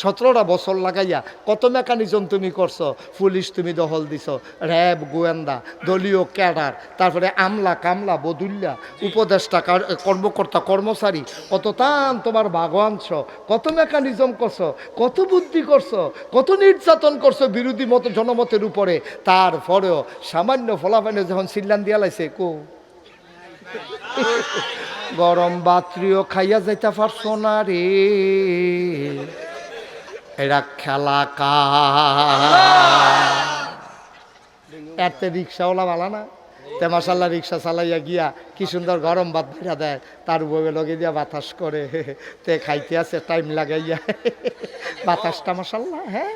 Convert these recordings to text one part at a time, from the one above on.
সতেরোটা বছর লাগাইয়া, কত মেকানিজম তুমি করছ? পুলিশ তুমি দখল দিছ, র্যাব, গোয়েন্দা, দলীয় ক্যাডার, তারপরে আমলা, কামলা, বদুল্লা, উপদেষ্টা কর্মকর্তা, কর্মচারী, কত তান তোমার বাগানছ কত মেকানিজম করছ, কত বুদ্ধি করছ, কত নির্যাতন করছ বিরোধী মত, জনমতের উপরে, তারপরেও সামান্য ফলাফানে যখন সিল্লান দিয়া লাইছে, কো? গরম বাত্রিও খাইয়া যাইতে পারছ না রে। এরা খেলা কা এতে রিক্সাওয়ালা বালা না? তে রিক্সা চালাইয়া গিয়া কি সুন্দর গরম ভাত ভাইরা দেয়। তার বউয়ে লগে দিয়া বাতাস করে। তে খাইতে আছে টাইম লাগাইয়া। বাতাসটা মাসাল্লাহ হ্যাঁ?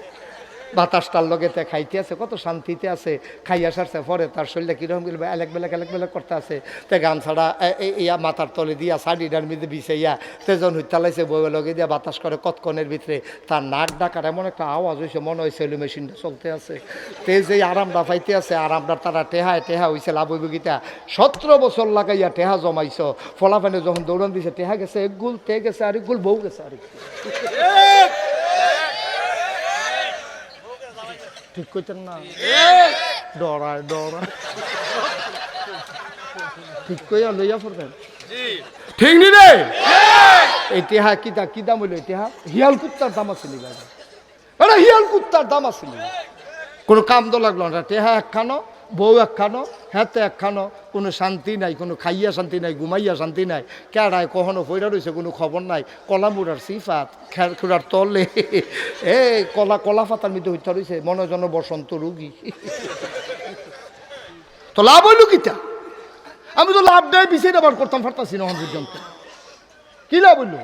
বাতাসটার লগে তে খাইতে আছে, কত শান্তিতে আছে, খাইয়া সারছে, পরে তার শরীরটা কীরকম গেলে এলেক বেলেক এলেক বেলেক করতে আছে। তে গান ছাড়া ইয়া মাথার তলে দিয়া শাড়িটার মধ্যে বিছাইয়া তেজন হুইতালাইছে বউয়ে লগে দিয়া বাতাস করে কতক্ষণের ভিতরে, তার নাক ডাকার এমন একটা আওয়াজ হয়েছে মনে হয় সেলু মেশিনটা চলতে আছে। তে যে আরামটা পাইতে আছে আরামটা তারা টেহায় টেহা হয়েছে লাভ সতেরো বছর লাগাইয়া টেহা জমাইছ, ফলাফানে যখন দৌড়ান দিছে, টেহা গেছে, এক গুল, তে গেছে, আরেক গুল, বউ গেছে, আরেক গুল। ঠিক কইতেন না। ডরায় ডরায়। ঠিক কইয়া লইয়া পড়বেন। ঠিক নি রে? এই টেহা কিতা কি দাম হইল এই টেহা হিয়াল কুত্তার দাম আছে নি বাবা আরে হিয়াল কুত্তার দাম আছে নি কোনো কাম তো লাগল না টেহা একখানো বউ একখানো হাতে একখানো, কোনো শান্তি নাই, কোনো খাইয়া শান্তি নাই, ঘুমাইয়া শান্তি নাই, কেড়ায় কখনো পয়রা রয়েছে কোনো খবর নাই কলামুড়ার সিফাত খেরখুড়ার তলে, এ, কলা কলা পাতার মধ্যে হইতে রয়েছে মনোজন বসন্ত রুগী। তো লাভ হইল কিতা? আমি তো লাভ দেয় বিছিয়ে আবার করতাম ফারতাছি না এখন পর্যন্ত। কি লাভ হইল?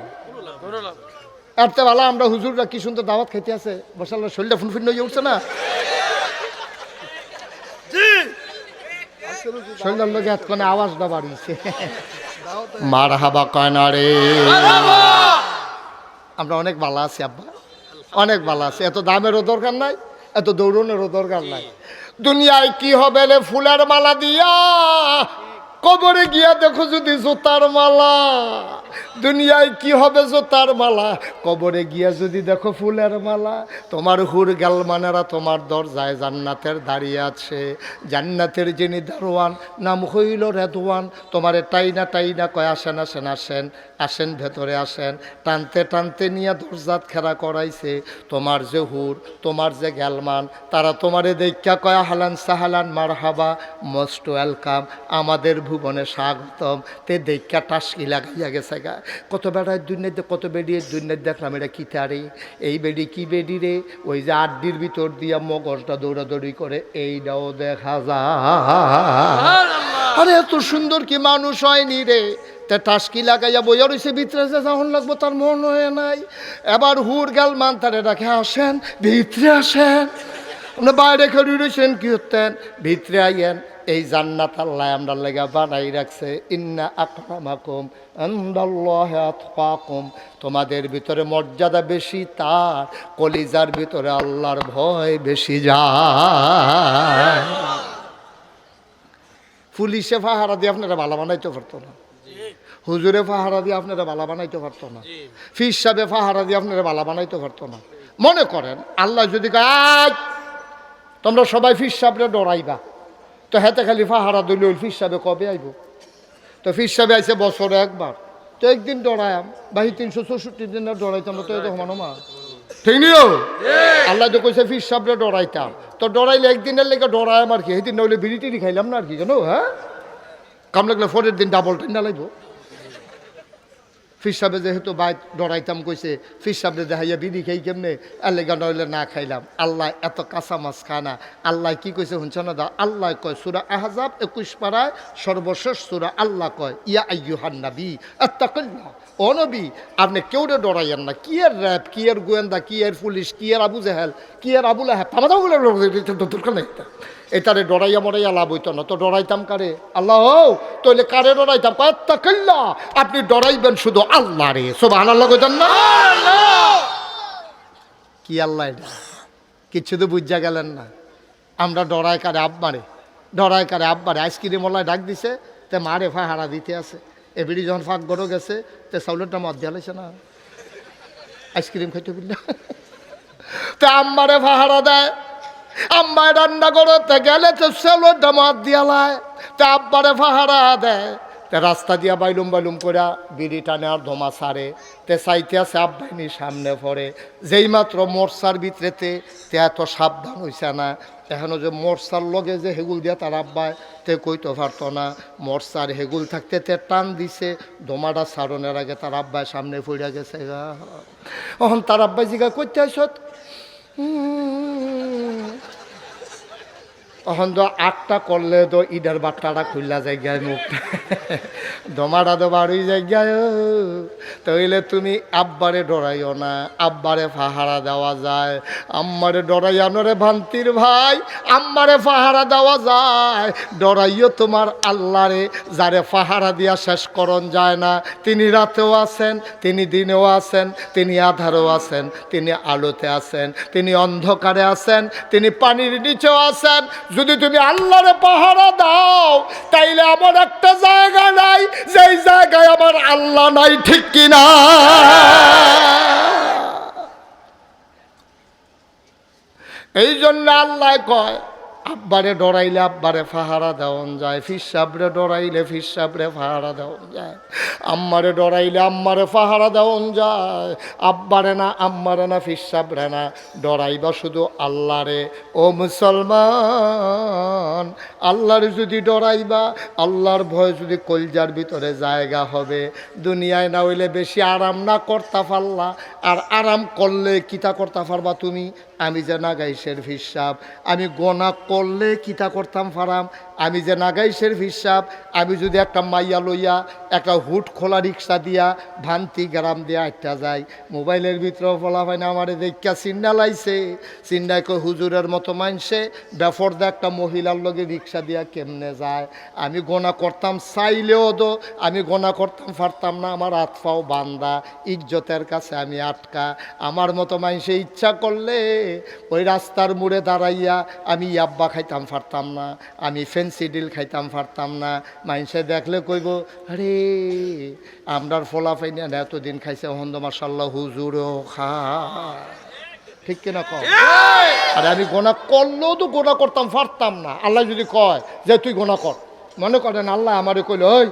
এরতে ভালো, আমরা হুজুররা কি সুন্দর দাওয়াত খেতে আছে বসাল শরীরটা ফুনফুন হয়ে উঠছে না? শরীরের লোক এতক্ষণে আওয়াজটা বাড়িয়েছে। মার হাবা কয়না রে আমরা অনেক ভালো আছি আব্বা। অনেক ভালো আছি। এত দামেরও দরকার নাই এত দৌড়নেরও দরকার নাই। দুনিয়ায় কি হবে রে ফুলের মালা দিয়া? কবরে গিয়া দেখো যদি জুতার মালা। দুনিয়ায় কি হবে জুতার মালা? কবরে গিয়া যদি দেখো ফুলের মালা, তোমার হুর গালমানেরা তোমার দরজায় জান্নাতের দাঁড়িয়ে আছে। জান্নাতের যিনি দারোয়ান, নাম হইল রেদওয়ান। তোমার টাইনা টাইনা কয়, আসেন আসেন আসেন আসেন, ভেতরে আসেন। টানতে টানতে নিয়ে দরজাত খেলা করাইছে। তোমার যে হুর, তোমার যে গ্যালমান তারা তোমারে দেখা কয়া হালান সাহালান মার হাবা মোস্ট ওয়েলকাম। আমাদের ভুবনে স্বাগতম। তে দেখা টাসকি লাগাইয়া গেছে গা কত বেড়ায় দুর্নীতি কত বেড়িয়ে দুর্নীতি দেখলাম এটা কি তারে। এই বেড়ি কি বেড়ি রে? ওই যে আড্ডির ভিতর দিয়া মগজটা দৌড়াদৌড়ি করে এইটাও দেখা যায় আরে এত সুন্দর কি মানুষ হয়নি রে? তে টাসকি লাগাইয়া বইয়া রয়েছে ভিতরে যে যখন লাগবো তার মন হয়ে নাই। এবার হুর গাল মান তারে রাখে আসেন ভিতরে আসেন। বাইরে খেলি রয়েছেন কি হতেন ভিতরে আইয়েন। এই জান্নাত আল্লাহ আমরা লেগা বানাই রাখছে। ইন্না আকরামাকুম আন্দাল্লাহ তোমাদের ভিতরে মর্যাদা বেশি তার কলিজার ভিতরে আল্লাহর ভয় বেশি যায়। পুলিশে ফাহারা দিয়ে আপনারা ভালো বানাইতে পারতো না। হুজুরে ফাহারা দিয়ে আপনারা বালা বানাইতে পারতো না। ফির সাহেবে পাহারা দিয়ে আপনারা বালা বানাইতে পারতো না। মনে করেন আল্লাহ যদি কয়, "আজ তোমরা সবাই ফির সাহেবরে ডরাইবা। তো হেতে খালি ফাহারা দিল ফির সাহেবে কবে আইব? তো ফির সাহেবে আইসে বছরে একবার। তো একদিন ডরায়াম, বাহি তিনশো চৌষট্টি দিন ডরাইতাম, তো এটা সমানো মা। ঠিক নিও আল্লাহ তো কইছে ফির সাহেবরে ডরাইতাম। তো ডরাইলে একদিনের লেগে ডরায়াম আর কি সেদিন নইলে বিড়ি খাইলাম না আর কি, জানো হ্যাঁ? কাম লাগলে পরের দিন ডাবল টেন্ডা লাগবো ফির সাহেবে যেহেতু বাইক ডরাইতাম, কইছে, ফির সাহেবে দেখাইয়া বিড়ি খাই কেমনে? এলেগা নইলে না খাইলাম। আল্লাহ এত কাঁচা মাছ খায় না। আল্লাহ কি কইছে শুনছ না দা? আল্লাহ কয়, সুরা আহজাব একুশ পাড়ায় সর্বশেষ সুরা আল্লাহ কয়, ইয়া আইয়ুহান নাবি, আত্তাকুল্লাহ। ও নবী, আপনি কেউরে ডরাইয়েন না। কি এর র্যাব, কি এর গোয়েন্দা, কি এর পুলিশ, কি এর আবু জেহেল, কি এর আবুল আহেব আমাদের এটারে ডরাইয়া মরাইয়া লাভ হইতো না। তো ডরাইতাম কারে? আল্লাহ তাহলে কারে ডরাইতাম? কল্লা আপনি ডরাইবেন শুধু আল্লাহ রে সব আল্লাহ কইতেন না? কি আল্লাহ এটা? কিছু তো বুঝা গেলেন না। আমরা ডরাই কারে আব্বারে। ডরাই কারে আব্বারে। আইসক্রিম ওলায় ডাক দিছে, তে মারে ফাহারা দিতে আছে। এবিডি যখন ফাঁক গড়ো গেছে, তে চাউলেরটা মদ দিয়া লাইছে না। আইসক্রিম খাইতে বুঝলা তে আম্মারে পাহারা দেয়। আম্মায় রান্না করতে গেলে তো সেলোটা মাত দিয়ালায় তে আব্বারে পাহারা দেয়। তে রাস্তা দিয়া বাইলুম বাইলুম করে বিড়ি টানে আর ধোমা সারে, তে চাইতে আছে আব্বাইনি সামনে পড়ে। যেই মাত্র মোরসার ভিতরেতে তে এত সাবধান হইছে না, এখনও যে মোরসার লগে যে হেগুল দিয়া তার আব্বায় তে কইতে পারতো না। মোরসার হেগুল থাকতে তে টান দিছে, ধোমাটা সারণের আগে তার আব্বায় সামনে পড়ে গেছে গা। এখন তার আব্বাই জিগা করতে আসত এখন তো আটটা করলে তো ইডার বাট্টাটা খুললা জায়গায় মুখটা দমাটা তো বাড়ি জায়গায় তাইলে তুমি আব্বারে ডরাইও না, আব্বারে ফাহারা দেওয়া যায়। আম্মারে ডরাইয়ানো রে ভান্তির ভাই, আম্মারে ফাহারা দেওয়া যায়। ডরাইও তোমার আল্লাহরে, যারে ফাহারা দিয়া শেষ করণ যায় না। তিনি রাতেও আছেন, তিনি দিনেও আছেন, তিনি আধারেও আছেন, তিনি আলোতে আছেন, তিনি অন্ধকারে আছেন, তিনি পানির নিচেও আছেন। যদি তুমি আল্লাহরে পাহারা দাও, তাইলে আমার একটা জায়গা নাই। যেই জায়গায় আমার আল্লাহ নাই, ঠিক কিনা এই জন্য আল্লাহ কয় আব্বারে ডরাইলে আব্বারে ফাহারা দেওয়ান যায়। ফিসাবরে ডরাইলে ফিসাবরে ফাহারা দেওয়ান যায়। আম্মারে ডরাইলে আম্মারে ফাহারা দেওয়ান যায়। আব্বারে না, আম্মারে না ফিসাবরে না। ডরাইবা শুধু আল্লাহরে। ও মুসলমান, আল্লাহরে যদি ডরাইবা, আল্লাহর ভয় যদি কলজার ভিতরে জায়গা হবে। দুনিয়ায় না হইলে বেশি আরাম না করতা পারলা আর আরাম করলে কিতা করতা পারবা তুমি? আমি যে নাগাইশের হিসাব আমি গোনা করলে কিতা করতাম ফারাম? আমি যে নাগাইশের হিসাব, আমি যদি একটা মাইয়া লইয়া, একটা হুট খোলা রিক্সা দিয়া ভান্তি গ্রাম দিয়া একটা যাই, মোবাইলের ভিতরেও বলা হয় না, আমার দেখা চিন্না লাইছে চিন্নায় কই হুজুরের মতো মানছে বেফর দা একটা মহিলার লগে রিক্সা দিয়া কেমনে যায়? আমি গোনা করতাম চাইলেও তো, আমি গোনা করতাম পারতাম না, আমার হাত পাও বান্দা, ইজ্জতের কাছে আমি আটকা। আমার মতো মানুষে ইচ্ছা করলে ওই রাস্তার মোড়ে দাঁড়াইয়া আমি ইয়াব্বা খাইতাম পারতাম না। আমি ফেন্সি ডিল খাইতাম পারতাম না। মাইনসে দেখলে কইব, আরে, আমরার ফোলা পাই না, এতদিন খাইছে হন্দ মাসাল্লাহ হুজুরও খা। ঠিক কিনা কম আরে, আমি গোনা করলেও তো গোনা করতাম পারতাম না। আল্লাহ যদি কয় যে, তুই গোনা কর। মনে করেন, আল্লাহ আমারে কইল, ওই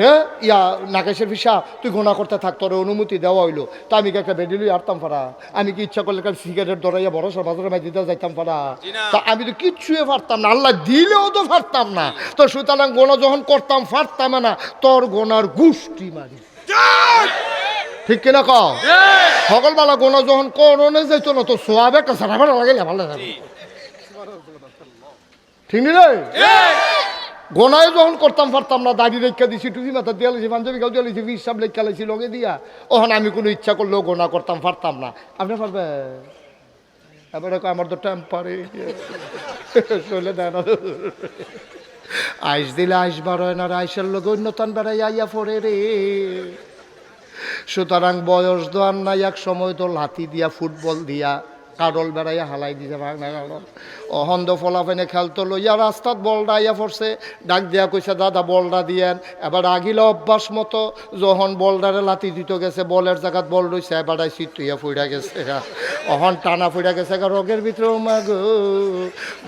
রে ইয়া নাগেশের ফিসা তুই গোনা করতে থাক তোর অনুমতি দেওয়া হইল। তা আমি কি একটা বেডিলই আরতাম পারা আমি কি ইচ্ছা করলে কাল সিগারেট ধরাইয়া বড় সর বাজারে মাই দিতে যাইতাম পারা তা আমি তো কিচ্ছুই পারতাম না আল্লাহ দিলেও তো পারতাম না। তো সুতরাং গোনা যখন করতাম পারতাম না তোর গোনার গুষ্টি মারি। ঠিক কিনা কও? সকালবেলা গোনা যখন করনে যাইতো না তো সোয়াবে একটা সারা ভাড়া লাগাইলে ভালো লাগে। ঠিক নি রে? গোনায় যখন করতাম পারতাম না, দাড়ি রেখা দিছি, টুপি মাথা দিয়া লাইছি পাঞ্জাবি গাও দিয়া বিশ সাপ লেখা লাইছি লগে দিয়া। ওখানে আমি কোনো ইচ্ছা করলেও গোনা করতাম পারতাম না। আপনি পারবে এবারে আমার তো টেম্পারে চলে দেয় না আইস দিলে আইস হয় না আইসের লোক অন্যতন বেড়াই আইয়া পড়ে রে। সুতরাং বয়স দোয়ার নাই, এক সময় তো লাথি দিয়া, ফুটবল দিয়া। কাডল বেড়াইয়া হালাই দিছে ভাগনা কাডল অহন্দ ফলাফেনে খেলতো লইয়া রাস্তাত বলডা আইয়া পড়ছে ডাক দিয়া কইছে, দাদা বলডা দিয়েন। এবার আগিল অভ্যাস মতো যখন বলডারে লাতি দিত গেছে, বলের জায়গাত বল রইছে, এবার সিট তুইয়া ফুইরা গেছে। অহন টানা ফুইরা গেছে রোগের ভিতরে মাগ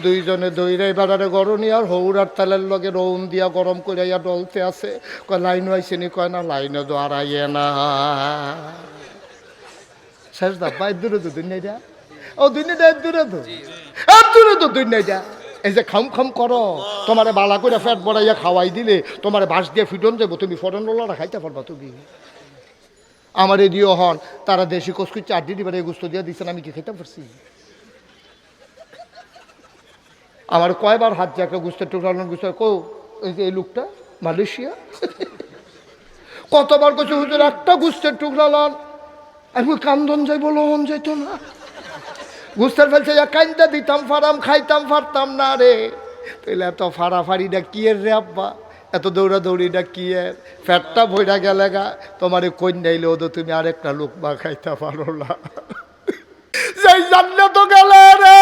দুইজনে দইরে এবারে গরনি আর হৌরার তেলের লগে রৌম দিয়া গরম করিয়া ডলতে আছে। কয় লাইন আইসেনি কয়, না লাইনে দোয়ারাইয়ে না। শেষ দা বাই দূরে তো দুনিয়াটা ও দুনিয়াটা দূরে তো এ দূরে তো এই যে খাম খাম করো, তোমারে বালা করে ফ্যাট বড়াইয়া খাওয়াই দিলে, তোমারে বাঁশ দিয়ে ফিটন যাব তুমি ফরেন রোলারা খাইতে পারবা তুমি। আমার এদিও হন, তারা দেশি কসকু চারটি দিবার গুস্ত দিয়ে দিচ্ছেন আমি কি খেতে পারছি? আমার কয়বার হাত একটা গুস্তের টুকরানোর গুস্ত, কো, এই যে এই লোকটা, মালয়েশিয়া? কতবার কইছে, হুজুর, একটা গুস্তের টুকরা লন। আমি কান্দন যাই বলো মন যাইতো না। গুস্তের ফেলছে যা কান্দা দিতাম ফারাম খাইতাম ফারতাম না রে। তাইলে এত ফাড়াফাড়িটা কি এর রে আব্বা? এত দৌড়াদৌড়িটা কি এর? ফ্যাটটা ভইরা গেলে গা, তোমার নাইলে তো তুমি আরেকটা লোক বা খাইতে পারো না। সেই জান্নাত গেলে রে।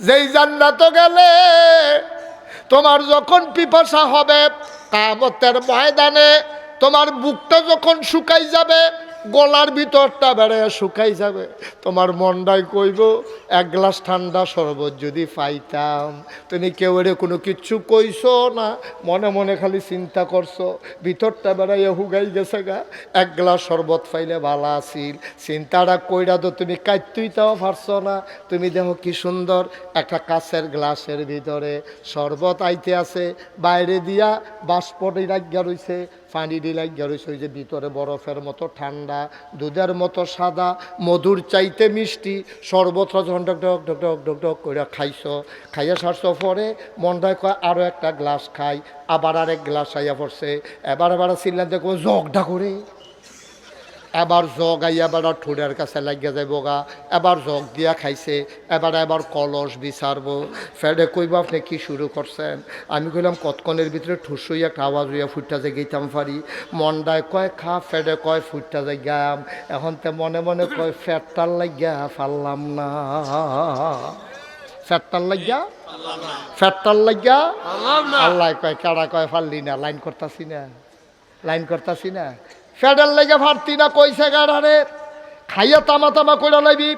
যেই জান্নাত গেলে। তোমার যখন পিপাসা হবে, কামতের ময়দানে তোমার বুকটা যখন শুকাই যাবে গলার ভিতরটা বেড়ে শুকাই যাবে। তোমার মনটাই কইব, এক গ্লাস ঠান্ডা শরবত যদি পাইতাম। তুমি কেউ এর কোনো কিচ্ছু কইছো না, মনে মনে খালি চিন্তা করছ। ভিতরটা বেড়াইয়া হুগাই গেছে গা। এক গ্লাস শরবত পাইলে ভালো আছিল। চিন্তাটা কইরা তো তুমি কাইতুই তাও পারছ না। তুমি দেখো কি সুন্দর একটা কাছের গ্লাসের ভিতরে শরবত আইতে আছে। বাইরে দিয়া বাষ্পটি লাগিয়া রইছে। পানি দিলে রইছে ওই যে ভিতরে বরফের মতো, ঠান্ডা, দুধের মতো, সাদা, মধুর চাইতে মিষ্টি। সর্বত্র যখন ডক ডক ডক ডক ডক ডক করে খাইছ। খাইয়া সারস পরে মনটায় কয় আরও একটা গ্লাস খাই। আবার আরেক গ্লাস খাইয়া পড়ছে। এবার আবার সিলেন দেখো জগটা করে। এবার জগ আইয়া এবার ঠোঁটের কাছে লাগিয়া যাইব গা। এবার জগ দিয়া খাইছে এবার এবার কলস বিচারবো। ফেডে কইব আপনি কি শুরু করছেন? আমি কইলাম কতক্ষণের ভিতরে ঠুস হইয়া একটা আওয়াজ হইয়া ফুটটা যে গেতাম পারি। মন মন্ডায় কয় খা ফেডে কয় ফুটটা যে গাম এখন তে মনে মনে কয় ফ্যাটটার লাগিয়া পারলাম না। ফ্যাটটার লাগিয়া? ফ্যাটটার লাগিয়া? আল্লাহ কয় কেড়া কয় পারলি না লাইন করতাছি না লাইন করতাছি না। ফেডার লেগে ফারতি না কইছে গাড়ারে, খাইয়া তামা তামা কইরা লাইবি।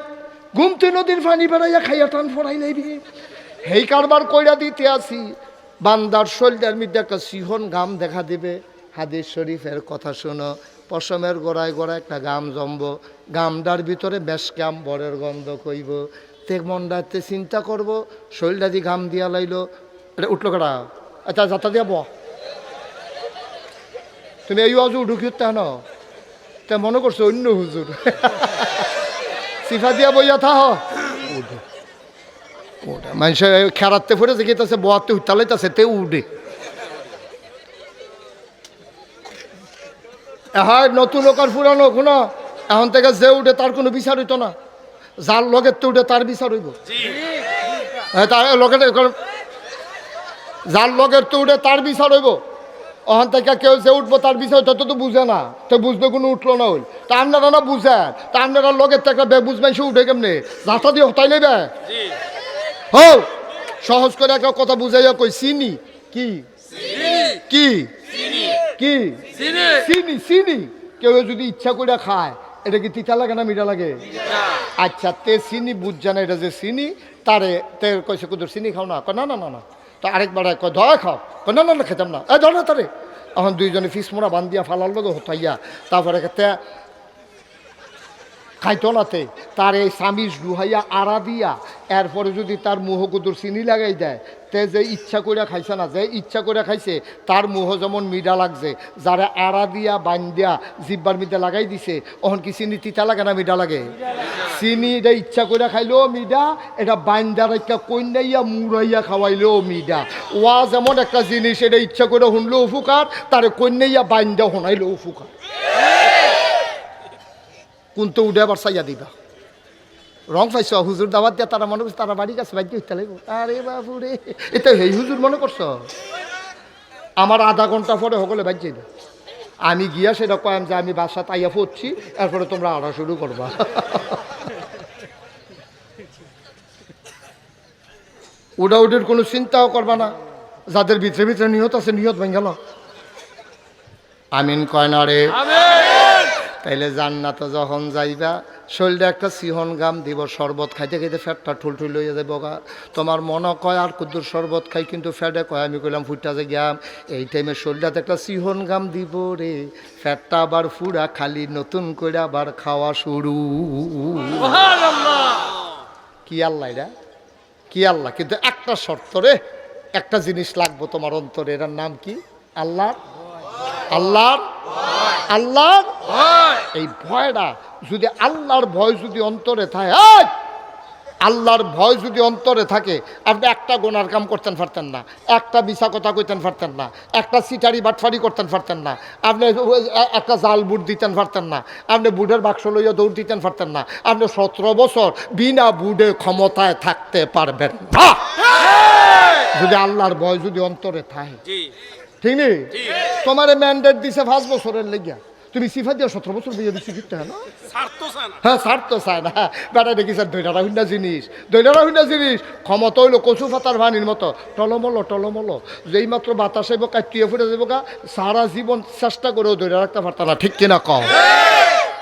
ঘুমতে নদীর পানি বেড়াইয়া খাইয়া টান ফড়াই লাইবি। হেই কারবার কইরা দিতে আসি, বান্দার শরীরের মধ্যে একটা সিহন গাম দেখা দিবে। হাদিস শরীফের কথা শুনো, পশমের গোড়ায় গোড়ায় একটা গাম জমব। গামটার ভিতরে বেশ গাম বরের গন্ধ কইব। তে মনটাতে চিন্তা করব শরীরটা দিয়ে ঘাম দিয়া লাইলো, এটা উঠল কাটা আচ্ছা যাতা দিয়া বহ। তুমি এই অজু ঢুকি তা ন তা মনে করছ অন্য হুজুর। সিফা দিয়া বইয়া থাহ। ওটা মানুষ খেরাতে ফুটে গেতেছে বোয়াতে উত্তালাইতেছে তে উঠে। হয় নতুন লোক আর পুরানো কোনো এখন থেকে যে উঠে তার কোনো বিচার হইতো না। যার লগের তো উঠে তার বিচার হইব। হ্যাঁ তার লগের যার লগের তো উঠে তার বিচার হইব। ওখান থেকে কেউ যে উঠবো তার বিষয় তত তো বুঝে না। তো বুঝতে কোনো উঠল না হইল তা আপনারা না বুঝেন তা আপনারা লগের থেকে বেবুঝ মাইসে উঠে কেমনে? রাস্তা দিয়ে হতাই নেবে হো সহজ করে একটা কথা বুঝাইয়া কই চিনি কি? কি? কি? চিনি চিনি কেউ যদি ইচ্ছা করে খায় এটা কি তিতা লাগে না মিঠা লাগে? আচ্ছা তে চিনি বুঝছে না এটা যে চিনি তারে তে কইছে কুদুর চিনি খাও না। না না না না। তো আরেকবার কয়, দয়া খাও। কয়, না না খেতাম না। এ, ধর তারে। এখন দুইজনে ফিস মোড়া বান্ধিয়া ফালার লোক হতাইয়া তারপরে তে খাইতো নাতে তার এই স্বামী ডুহাইয়া আড়া দিয়া, এরপরে যদি তার মুহকুদুর চিনি লাগাই দেয় তে যে ইচ্ছা করে খাইছে না যে ইচ্ছা করে খাইছে তার মুহ যেমন মিডা লাগছে যারা আড়া দিয়া বান দিয়া জিব্বার মিডা লাগাই দিছে ওহন কি চিনি তিতা লাগে না মিডা লাগে? চিনি এটা ইচ্ছা করে খাইলেও মিডা এটা বাইন্দা রাখা কন্যাইয়া মুড়াইয়া খাওয়াইলেও মিডা ওয়া যেমন একটা জিনিস এটা ইচ্ছা করে শুনলেও উপকার তারে কন্যাইয়া বাইন্দা শোনাইলেও উপকার। কোনটো উঠে আবার চাইয়া দিবা? রং পাইছ, হুজুর দাবাত দিয়া তারা মনে করছে তারা বাড়ি গেছে বাড়ি হইতে লাগব। আরে বাবু রে এটা হেই হুজুর মনে করছ? আমার আধা ঘণ্টা পরে সকলে বাড়ি যাইবে আমি গিয়া সেটা কয়াম যে আমি বাসা তাইয়া পড়ছি, এরপরে তোমরা আড়া শুরু করবা। উডা উডির কোনো চিন্তাও করবা না। যাদের ভিতরে ভিতরে নিহত আছে নিহত ভেঙে গেল আমিন কয় না রে। তাইলে জান্নাত যখন যাইবা শরীরে একটা সিহন গাম দিব শরবত খাইতে খাইতে ফ্যাটটা ঠুল ঠুল লইয়া যাব গা। তোমার মনে কয় আর কুদ্দুর শরবত খাই কিন্তু ফ্যাটে কয়? আমি কইলাম ফুটটা যে গাম এই টাইমে শরীরটাতে একটা সিহন গাম দিব রে। ফ্যাটটা আবার ফুরা খালি নতুন করে আবার খাওয়া শুরু। কি আল্লাহ এরা কি আল্লাহ? কিন্তু একটা শর্ত রে একটা জিনিস লাগবো তোমার অন্তরে। এটার নাম কি? আল্লাহর? আল্লাহর? আল্লাহর এই ভয়টা যদি আল্লাহর ভয় যদি অন্তরে থাকে! আল্লাহর ভয় যদি অন্তরে থাকে আপনি একটা গোনার কাম করতেন পারতেন না একটা মিশা কথা কইতেন পারতেন না একটা সিটারি বাটফারি করতেন পারতেন না আপনি একটা জাল বুট দিতেন পারতেন না আপনি বুটের বাক্স লইয়া দৌড় দিতেন পারতেন না আপনি সতেরো বছর বিনা বুডে ক্ষমতায় থাকতে পারবেন না। যদি আল্লাহর ভয় যদি অন্তরে থাকে ঠিক নেই? তোমার ম্যান্ডেট দিছে পাঁচ বছরের লেগিয়া। তুমি সিফা দিয়ে সতেরো বছর বিয়ে দিচ্ছি কিনতে হ্যাঁ হ্যাঁ স্বার্থ তো চায় না। বেটা দেখি স্যার দৈনারা হুন্ডা জিনিস। দৈনারা হুন্ডা জিনিস। ক্ষমতা হইল কচু পাতার ভানির মতো। টলমলো টলমলো। যেই মাত্র বাতাস আইব কাটিয়ে ফুটে যাব গা সারা জীবন চেষ্টা করেও দৈরা রাখতে পারতাম না ঠিক কিনা কম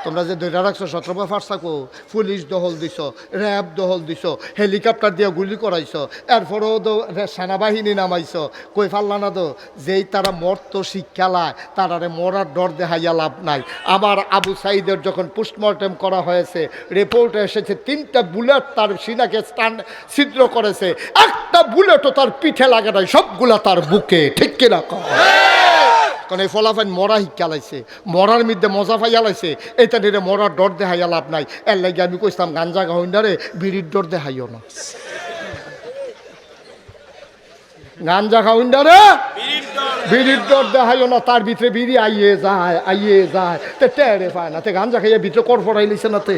তোমরা যে ধরে রাখছো, সতেরো ফার্সাকো পুলিশ দহল দিছ, র্যাব দহল দিছ, হেলিকপ্টার দিয়ে গুলি করাইছ, এরপরেও সেনাবাহিনী নামাইছ, কই ফাল্লা না তো? যেই তারা মরতো শিক্ষালায় তারারে মরার ডর দেখাইয়া লাভ নাই। আমার আবু সাইদের যখন পোস্টমর্টেম করা হয়েছে, রিপোর্টে এসেছে, তিনটা বুলেট তার সিনাকে স্টান ছিদ্র করেছে। একটা বুলেটও তার পিঠে লাগে নাই, সবগুলা তার বুকে, ঠিক কিনা কও? কারণ এই ফলাফাইন মরা শিক্ষা লাইছে, মরার মধ্যে মজা পাইয়া লাইছে। এটা নিরে মরার ডর দেখাইয়া লাভ নাই। এর লাগে আমি কইতাম গাঞ্জা গাহিন্ডারে বিড়ির ডর দেখাইও না। গাঞ্জা খাউন্ডারে বিড়ির ডর দেখাইও না, তার ভিতরে বিড়ি আইয়ে যায় আইয়ে যায়। তে টেরে পায় না, তে গাঞ্জা খাইয়া ভিতরে কর ফড়াই লিছে না তে।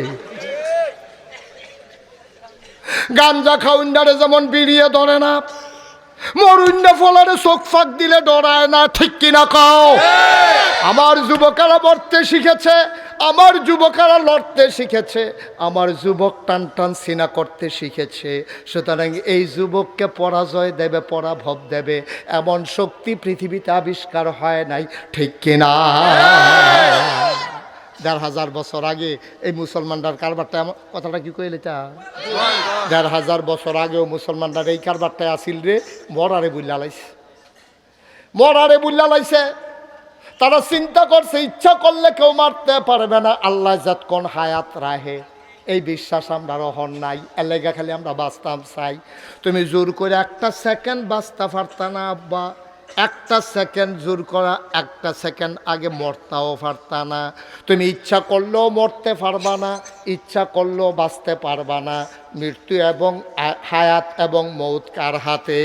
গাঞ্জা খাউন্ডারে যেমন বিড়িয়ে ধরে না মরুন্ডা ফলারে চোখ ফাঁক দিলে ডরায় না ঠিক কিনা কাও? আমার যুবকেরা মরতে শিখেছে আমার যুবকেরা লড়তে শিখেছে আমার যুবক টান টান সিনা করতে শিখেছে। সুতরাং এই যুবককে পরাজয় দেবে পরাভব দেবে এমন শক্তি পৃথিবীতে আবিষ্কার হয় নাই ঠিক কিনা? দেড় হাজার বছর আগে এই মুসলমানটার কারবারটা কথাটা কি কইলে তা দেড় হাজার বছর আগেও মুসলমানরা এই কারবারটায় আসিল রে, মরারে বুল্লা লাইছে। মরারে বুল্লা লাইছে। তারা চিন্তা করছে, ইচ্ছা করলে কেউ মারতে পারবে না। আল্লাহ জাত কোন হায়াত রাহে। এই বিশ্বাস আমরা রহন নাই। এলাকা খালি আমরা বাঁচতাম চাই। তুমি জোর করে একটা সেকেন্ড বাঁচতে পারতা না, আব্বা। একটা সেকেন্ড জোর করা, একটা সেকেন্ড আগে মরতাও পারতা না। তুমি ইচ্ছা করলেও মরতে পারবা না, ইচ্ছা করলেও বাঁচতে পারবা না। মৃত্যু এবং হায়াত এবং মৌত কার হাতে।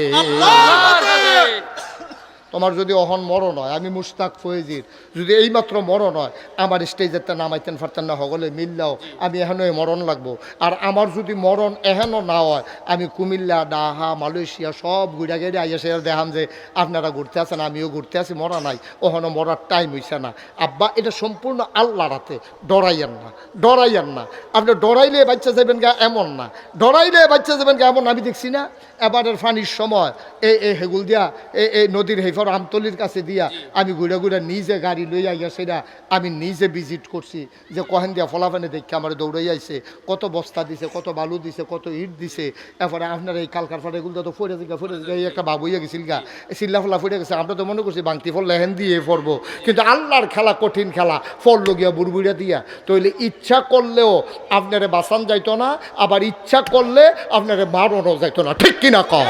তোমার যদি অহন মরণ হয়, আমি মুস্তাক ফয়েজির। যদি এইমাত্র মরণ হয়, আমার স্টেজেতে নামাইতেন ফারতেন না, হগলে মিললেও আমি এহেন মরণ লাগবো। আর আমার যদি মরণ এহেনও না হয়, আমি কুমিল্লা, ডাহা, মালয়েশিয়া সব ঘুরা গেড়ে আইয়া সে দেখাম যে, আপনারা ঘুরতে আছেন, আমিও ঘুরতে আছি, মরা নাই ওখানে মরার টাইম হইছে না। আব্বা, এটা সম্পূর্ণ আল্লাহর হাতে, ডরাইয়েন না ডরাইয়েন না। আপনি ডরাইলে বাচ্চা যাবেন গা এমন না, ডরাইলে বাচ্চা যাবেন গা এমন আমি দেখছি না। এবারের ফানির সময় এই এই হেগুল দিয়া এই এই নদীর হেফর আমতলির কাছে দিয়া আমি ঘুরে ঘুরে নিজে গাড়ি লই আইয়া সেটা আমি নিজে ভিজিট করছি। যে কহেন দিয়া ফলাফানে দেখে আমার দৌড়াই আইছে কত বস্তা দিছে কত বালু দিছে কত ইট দিছে। এরপরে আপনার এই কালকার ফাটা এগুলো তো ফরে দিগা ফরে এই একটা বাবু ইয়ে গেছিল গা। চিল্লা ফলা ফরে গেছে আমরা তো মনে করছি বাংতি ফল লেহেন দিয়ে পড়ব কিন্তু আল্লাহর খেলা কঠিন খেলা ফল লগিয়া বুড়বুড়িয়া দিয়া। তইলে ইচ্ছা করলেও আপনারে বাসান যাইতো না আবার ইচ্ছা করলে আপনারে মারণও যাইতো না। ঠিক কিনা কম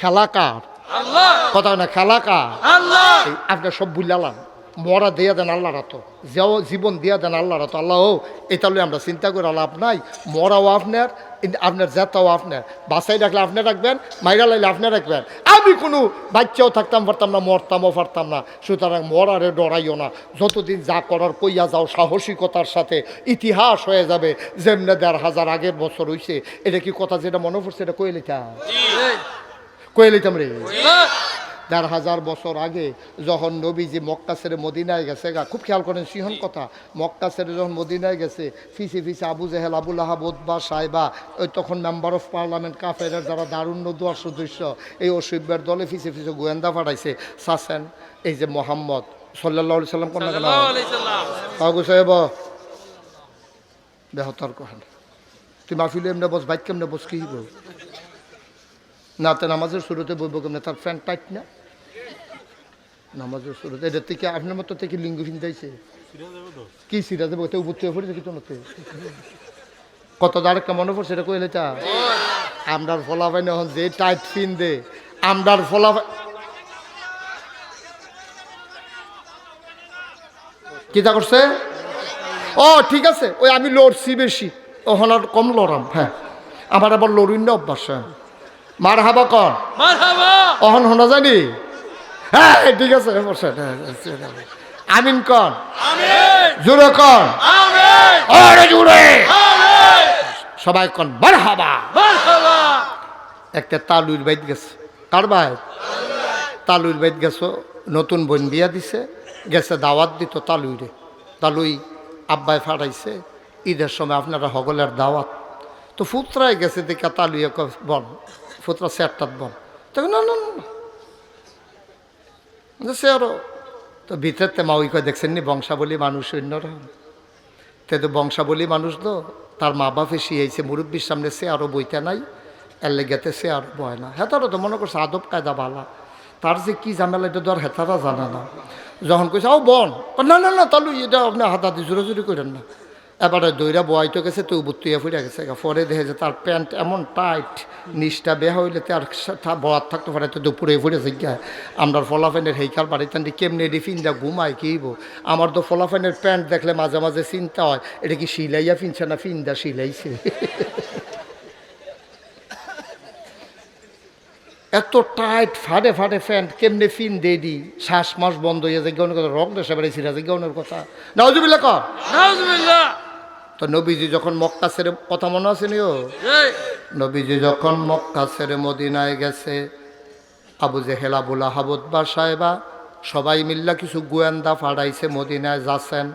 খেলা কার? কথা না খেলা কার এই আপনার সব বুঝলাম মরা দিয়া দেন আল্লাহর তো যাও জীবন দিয়া দেন আল্লাহর তো আল্লাহ ও এটা আমরা চিন্তা করে লাভ নাই। মরাও আপনার আপনার জেতাও আপনার। বাসাই রাখলে আপনি রাখবেন মাইরা লাইলে আপনি রাখবেন। আমি কোনো বাচ্চাও থাকতাম পারতাম না মরতামও পারতাম না। সুতরাং মরারে ডরাইও না। যতদিন যা করার কইয়া যাও সাহসিকতার সাথে ইতিহাস হয়ে যাবে। যেমনে দেড় হাজার আগের বছর হইছে। এটা কি কথা যেটা মনে পড়ছে এটা কয়ে লিতাম কয়ে লিতাম রে দেড় হাজার বছর আগে যখন নবীজি মক্কা ছেড়ে মদিনায় গেছে গা খুব খেয়াল করেন সিংহন কথা মক্কা ছেড়ে যখন মদিনায় গেছে ফিসে ফিসে আবু জেহেল আবুল আহাব ওদবা সাহেবা ওই তখন মেম্বার অফ পার্লামেন্ট কাফের যারা দারুণ্য দুয়ার সদস্য এই অসুবিধার দলে ফিসে ফিসে গোয়েন্দা পাঠাইছে। সাসেন এই যে মোহাম্মদ সাল্লাহ সাল্লাম কোন আবু সাহেব বেহতর কহেন। তুই মাহফিলে এমনি বস বাইক কেমনে বস কি হইব? না তো নামাজের শুরুতে বলব কেমনে, তার ফ্যান টাইট না। নামাজের শুরুতে, এটা থেকে আপনার মতো থেকে লিঙ্গ ফিনতাইছে কি সিরা দেবো তো উপর থেকে পড়েছে কিছু মতে? কত আরেকটা মনে পড়ছে, এটা কইলে তা? আমরার ফলাফাই এখন যে টাইট ফিন দে, আমরার ফলাফাই কিতা করছে? ও, ঠিক আছে, ওই আমি লড়ছি বেশি। ওখানে কম লড়াম হ্যাঁ। আমার আবার লড়ুন না অভ্যাস হ্যাঁ। মার হাবা কর অহন শোনা জানি? হ্যাঁ ঠিক আছে বসেন, আমিন কন। জোরে কন। আরে জোরে সবাই কন মার হাবা একটা তালুর বাইত গেছে। কার বাইত? তালুর বাইত গেছো নতুন বোন বিয়া দিছে গেছে দাওয়াত দিত তালুইরে। তালুই আব্বাই ফাটাইছে ঈদের সময় আপনারা হগলের দাওয়াত। তো ফুতরায় গেছে দেখে তালুইয়ে কয়, বন। ফুতরা স্যারটাত বন তখন না না সে আরও তো ভিতরতে মা ওই কয় দেখছেন নি বংশাবলী মানুষ অন্যরকম তে তো বংশাবলী মানুষ তো তার মা বাপে শিয়েছে মুরব্বীর সামনে সে আরও বইতে নাই এর লেগেতে সে আর বয় না হেতারও তো মনে করছে আদব কায়দা বালা তার যে কি ঝামেলা এটা তো আর হেতারা জানে না যখন কইছে ও বন না না না তাহলে এটা আপনি হাতাহাতি জোরাজুরি করেন না এবারে দইরা বয়াইতে গেছে, তো বুত্তুইয়া ফুটে গেছে পরে দেখে যে তার প্যান্ট এমন টাইট, নিচটা বেহা হইলে তার বয়াত থাকতে, পারে তো দুপুরে ফুটেছে গিয়া আমরা ফলাফেনের হেইকার বাড়িতে কেমনে এটি ফিনটা ঘুমাই কিব আমার তো ফলাফেনের প্যান্ট দেখলে মাঝে মাঝে চিন্তা হয়, এটা কি সিলাইয়া ফিনছে না ফিনদা সিলাইছে এত টাইট ফাটে ফাটে প্যান্ট, কেমনে ফিন দিয়ে দি? শ্বাস মাস বন্ধ হয়ে যায় গৌনের কথা রক দেশে বেড়েছি রাজে গৌনের কথা। নাউজুবিল্লা কর। নাউজুবিল্লাহ। তো নবীজি যখন মক্কা ছেড়ে কথা মনে আছে নিও নবীজি যখন মক্কা ছেড়ে মদিনায় গেছে আবু জেহেল আবুল আহাবুদ বা সাহেবা সবাই মিল্লা কিছু গোয়েন্দা ফাড়াইছে মদিনায় যাচ্ছেন।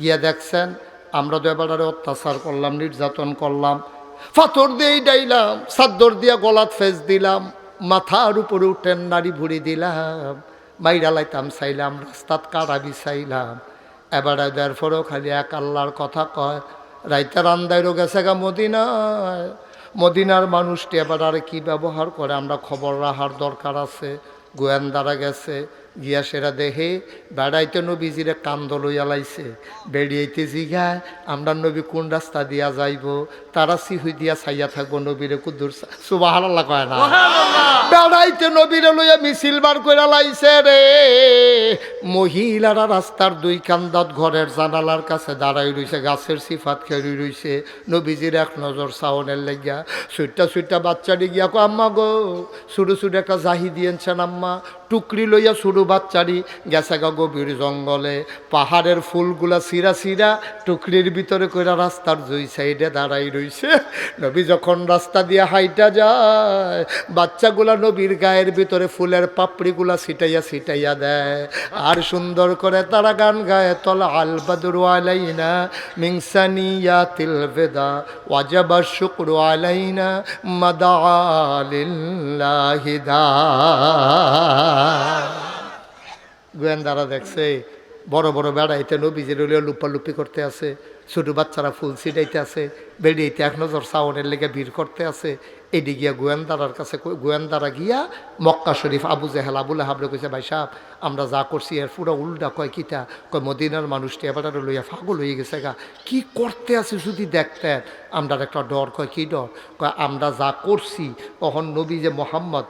গিয়ে দেখছেন আমরা তো এবারে অত্যাচার করলাম নির্যাতন করলাম। ফাথর দিয়েই ডাইলাম সাদ্দর দিয়া গলাত ফেস দিলাম মাথার উপরে উঠেন নাড়ি ভুড়ি দিলাম মাইরা লাইতাম চাইলাম রাস্তাত কারা চাইলাম এবারে দেওয়ার পরেও খালি এক আল্লাহর কথা কয় রাইতের আন্দাইরও গেছে গা মদিনায়। মদিনার মানুষটি এবার আর কি ব্যবহার করে? আমরা খবর রাহার দরকার আছে, গোয়েন্দারা গেছে গিয়া সেরা দেহে বেড়াইতে নবীজিরে কান্দ লইয়া লাইছে। বেড়িয়েতে জিগায় আমরা নবী কোন রাস্তা দিয়া যাইব? তারা সিহুই দিয়া ছাইয়া থাকব নবীরে কুদ্দুর সুবাহ কয় না। বেড়াইতে নবীরে লইয়া মিছিল বার করে লাইছে রে। মহিলারা রাস্তার দুই কান্দাত ঘরের জানালার কাছে দাঁড়াই রইছে গাছের সিফাত খেরি রইছে। নবীজির এক নজর সাউনের লেগিয়া সুইটা সুইটা বাচ্চাটি গিয়া কো আম্মা গো ছোটো ছোটো একটা জাহি দিয়েছেন আম্মা। টুকরি লইয়া ছোটো বাচ্চাটি গেছে গা গভীর জঙ্গলে। পাহাড়ের ফুলগুলা সিরা সিরা টুকরির ভিতরে কইরা রাস্তার দুই সাইডে দাঁড়াই রইছে। নবী যখন রাস্তা দিয়ে হাইটা যায়, বাচ্চাগুলা নবীর গায়ের ভিতরে ফুলের পাপড়িগুলা ছিটাইয়া ছিটাইয়া দেয়। আর সুন্দর করে তারা গান গায়, তলা আল বাদুর আলাইনা মিংসানিয়া তিল বেদা ওয়াজাবা শুক্র আলাইনা মাদা আলিল্লাহিদা গোয়েন্দারা দেখছে, বড় বড় বেড়াইতে নবীজির হলেও লুপালুপি করতে আছে, ছোটো বাচ্চারা ফুল ছিটাইতে আছে, বেড়িয়েতে এক নজর সাউনের লেগে ভিড় করতে আছে। এডি গিয়া গোয়েন্দারার কাছে গোয়েন্দারা গিয়া মক্কা শরীফ আবু জেহেল, আবুল হাবলে কইছে, ভাই সাহ আমরা যা করছি এর পুরো উল্টা কয় কিতা কয়, মদিনার মানুষটি এবার লইয়া ফাগল হয়ে গেছে গা। কি করতে আছে যদি দেখতেন আমরা একটা ডর কয়, কি ডর? কয়, আমরা যা করছি, তখন নবী যে মোহাম্মদ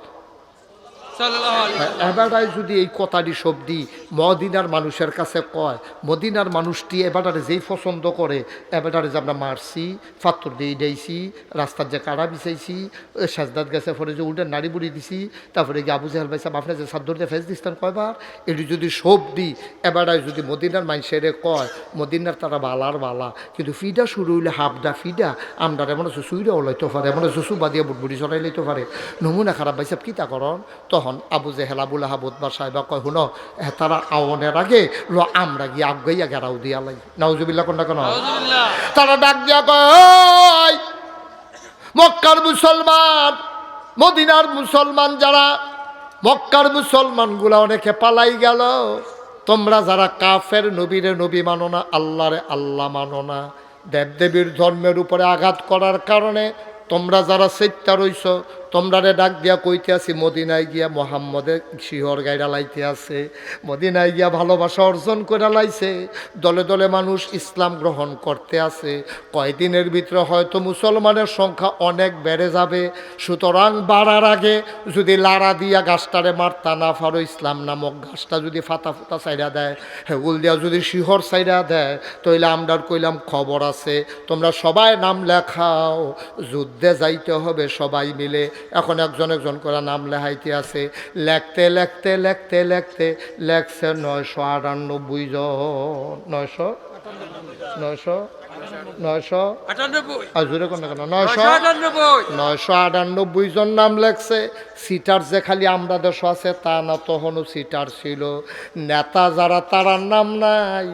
আলাইহি এবারায় যদি এই কথাটি শব্দি মদিনার মানুষের কাছে কয়, মদিনার মানুষটি এবারে যেই পছন্দ করে এবারে যে আমরা মারছি, ফাত্তর দিয়ে দিয়েছি রাস্তার যে কাড়া বিছাইছি সাজদাত গেছে পরে যে উল্টে নাড়ি বুড়ি দিছি, তারপরে গিয়ে আবু জাহাল ভাই সাহেব, আপনার যে সাদ্দর দিয়ে ফেস দিস্তান কয়বার? এটি যদি শব্দি এবারায় যদি মদিনার মানুষের কয়, মদিনার তারা বালার বালা। কিন্তু ফিডা শুরু হইলে হাফডা ফিডা আমরা এমন আছে সুইরাও লইতে পারে এমন আছে সুবা দিয়ে বুটবুটি চড়াই লইতে পারে। নমুনা খারাপ ভাই সাহেব কিতা করন? তখন আবু জেহেল আবুল আহাবুদ্বার সাহেবা কয় শুন তারা আওনের আগে ল আমরা গিয়ে আগাইয়া গেরাও দিয়া লাই। নাউজুবিল্লা কোনটা কেন? তারা ডাক দিয়া কয় মক্কার মুসলমান মদিনার মুসলমান যারা মক্কার মুসলমানগুলা অনেকে পালাই গেল। তোমরা যারা কাফের নবীরে নবী মানো না আল্লাহরে আল্লাহ মানো না। দেবদেবীর ধর্মের উপরে আঘাত করার কারণে তোমরা যারা সেত্যা রইছ তোমরা রে ডাক দিয়া কইতে আছি, মদিনায় গিয়া মোহাম্মদের শিহর গাইরা লাইতে আছে, মদিনায় গিয়া ভালোবাসা অর্জন করে লাইছে, দলে দলে মানুষ ইসলাম গ্রহণ করতে আছে, কয়দিনের ভিতরে হয়তো মুসলমানের সংখ্যা অনেক বেড়ে যাবে, সুতরাং বাড়ার আগে যদি লাড়া দিয়া গাছটারে মারতা না পারো, ইসলাম নামক গাছটা যদি ফাতা ফুতা সাইডা দেয়, হেগুল দিয়া যদি শিহর সাইডা দেয়, তইলে আমরার কইলাম খবর আছে, তোমরা সবাই নাম লেখাও, যুদ্ধে যাইতে হবে সবাই মিলে এখন একজন একজন করে নাম লেখাইতে আছে। লেখতে লেখতে লেখতে লেখতে, লেখছে নয়শো আটানব্বই জন। নয়শো? নয়শো? নয়শো আটানব্বই। কোন কেন? নয়শো নয়শো আটানব্বই। জন নাম লেখছে। সিটার যে খালি আমরা দেশ আছে তা না তখনও সিটার ছিল। নেতা যারা তারার নাম নাই।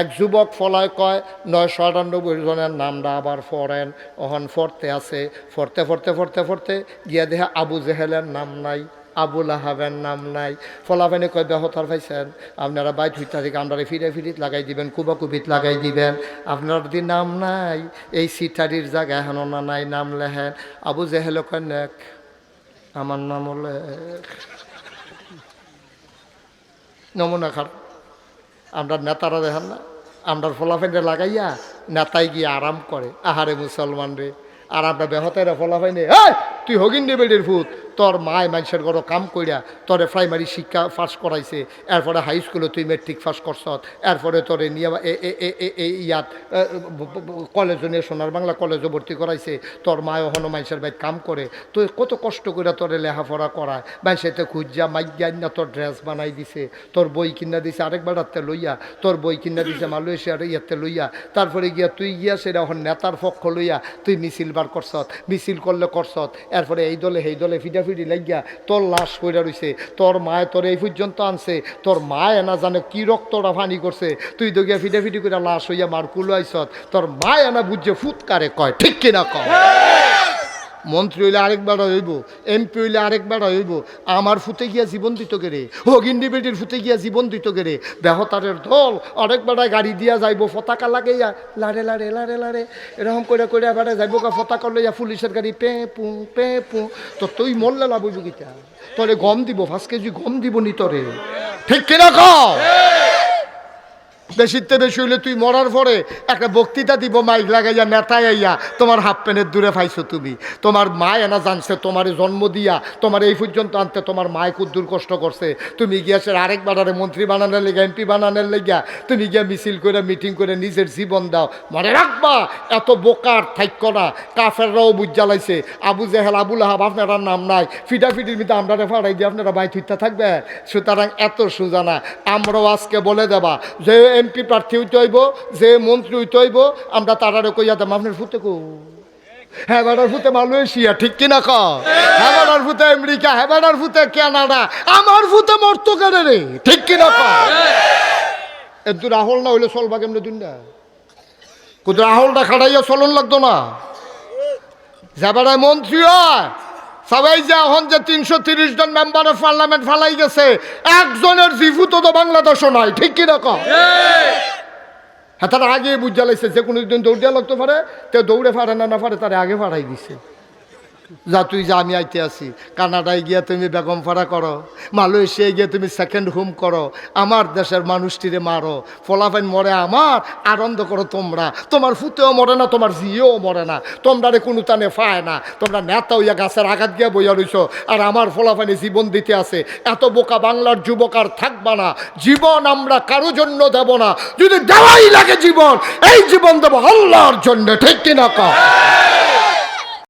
এক যুবক ফলায় কয় নয়শো আটানব্বই জনের নামটা আবার ফরেন। ওহন ফরতে আছে। ফরতে ফরতে ফরতে ফরতে গিয়া দেখে আবু জেহেলের নাম নাই। আবুল আহাবের নাম নাই। ফলাফানি কয় বেহতার পাইছেন? আপনারা বাইট হইতা থেকে আমরা ফিরে ফিরিত লাগাই দিবেন কুবা কুবিত লাগাই দিবেন। আপনার যদি নাম নাই, এই সিটারির জায়গায় হেন না নাই, নাম লেহেন। আবু জেহেল কন্যাক আমার নাম হলে নমুনা খারাপ আমরা নেতারা দেখেন না? আমরা ফলাফাইনে লাগাইয়া নেতাই গিয়ে আরাম করে। আহারে মুসলমান রে, আর আমরা বেহতেরা ফলাফাইনে এই তুই হগিন বেডির ভূত। তোর মায় মানুষের ঘর কাম কইরা তোরে প্রাইমারি শিক্ষা পাস করাইছে। এরপরে হাই স্কুলে তুই মেট্রিক পাস করছত এরপরে তোরে নিয়ে ইয়াত কলেজে নিয়ে সোনার বাংলা কলেজে ভর্তি করাইছে। তোর মায় হন মানুষের বাইর কাম করে। তুই কত কষ্ট করে তোরে লেখাপড়া করায়। মানুষেতে খুঁজা মাইয়া না তোর ড্রেস বানাই দিছে। তোর বই কিনা দিছে আরেকবার হাতে লইয়া। তোর বই কিনা দিছে মালয়েশিয়ার ইয়াতে লইয়া। তারপরে গিয়া তুই গিয়া সেটা হন নেতার পক্ষ লইয়া তুই মিছিল বার করছত মিছিল করলে করছত এরপরে এই দলে, সেই দলে ফিডাফিডি লাগিয়া তোর লাশ করে রয়েছে তোর মায়ে তোর এই পর্যন্ত আনছে, তোর মায়ে না জানে কি রক্তটা ফানি করছে। তুই তো গিয়া ফিডাফিডি করে লাশ হইয়া মার কুলো আইসত তোর মায়ে না বুঝছে ফুৎকারে কয়, ঠিক কিনা কয়? মন্ত্রী হইলে আরেকবার হইব, এমপি হইলে আরেকবার হইব, আমার ফুতে গিয়া জীবন দিত গেরে হগিন্ডি বেটির ফুতে গিয়া জীবন দিত গেরে বেহতারের দল আরেকবার গাড়ি দিয়া যাইব, পতাকা লাগাইয়া লাড়ে লাড়ে লাড়ে লাড়ে এরকম করে করে এবারে যাইব গা, পতাকা লইয়া পুলিশের গাড়ি পে, পু পে, পু, তো তুই মরলে লাভ গীতা তোরে গম দিব, পাঁচ কেজি গম দিব নি তোরে। ঠিক কিনা বেশিতে বেশি হইলে তুই মরার পরে একটা বক্তৃতা দিব, মাইক লাগাইয়া নেতায় আইয়া, তোমার হাফ প্যান্টের দূরে পাইছো তুমি। তোমার মা এনা জানছে, তোমার জন্ম দিয়া, তোমার এই পর্যন্ত আনতে তোমার মায় কুদ্দুর কষ্ট করছে। তুমি গিয়াছে আরেক বাড়ারে মন্ত্রী বানানোর লেগে, এমপি বানানোর লেগিয়া তুমি গিয়া মিছিল করে মিটিং করে নিজের জীবন দাও। মনে রাখবা, এত বোকার থাইক্য না, কাফেররাও জ্বালাইছে। আবু জেহেল আবুল আহাব আপনার নাম নাই। ফিটাফিটির মধ্যে আমরা ফাড়াই দিয়ে আপনারা হইতে থাকবে সুতরাং এত সুজানা আমরাও আজকে বলে দেবা, যে এমপি প্রার্থী হইতে হইব, যে মন্ত্রী হইতে হইব, আমরা তারারে কইয়া দেব, আপনার ফুতে কো? হ্যাঁ ফুতে মালয়েশিয়া, ঠিক কিনা ক হ্যাঁ ফুতে আমেরিকা হ্যাঁ ফুতে কানাডা, আমার ফুতে মর্ত কেন রে? ঠিক কিনা ক এদু রাহুল না হইলে চলবা কেমনে দুনিয়া? কিন্তু রাহুলটা খাটাইয়া চলন লাগতো না। যাবারায় মন্ত্রী হয় সবাই যে এখন যে তিনশো তিরিশ জন মেম্বার অফ পার্লামেন্ট ফালাই গেছে, একজনের জিভুত তো বাংলাদেশও নয় ঠিক কি রকম হ্যাঁ তারা আগে বুঝা লাগছে যে কোনো দিন দৌড়িয়া লাগতে পারে, তে দৌড়ে ফাড়ে না না পারে তারা আগে ফাড়াই দিছে। যা তুই যা, আমি আইতে আসি কানাডায় গিয়ে তুমি বেগম ফাড়া করো। মালয়েশিয়ায় গিয়ে তুমি সেকেন্ড হোম করো। আমার দেশের মানুষটিরে মারো। ফলাফাইন মরে আমার, আনন্দ করো তোমরা। তোমার ফুতেও মরে না, তোমার জিয়েও মরে না। তোমরা রে কোনো টানে ফায় না। তোমরা নেতা হইয়া গাছের আঘাত গিয়ে বইয়া রইছো। আর আমার ফলাফাইনে জীবন দিতে আছে। এত বোকা বাংলার যুবক আর থাকবা না। জীবন আমরা কারও জন্য দেব না। যদি দেওয়াই লাগে জীবন, এই জীবন দেবো আল্লাহর জন্য। ঠিক কিনা কা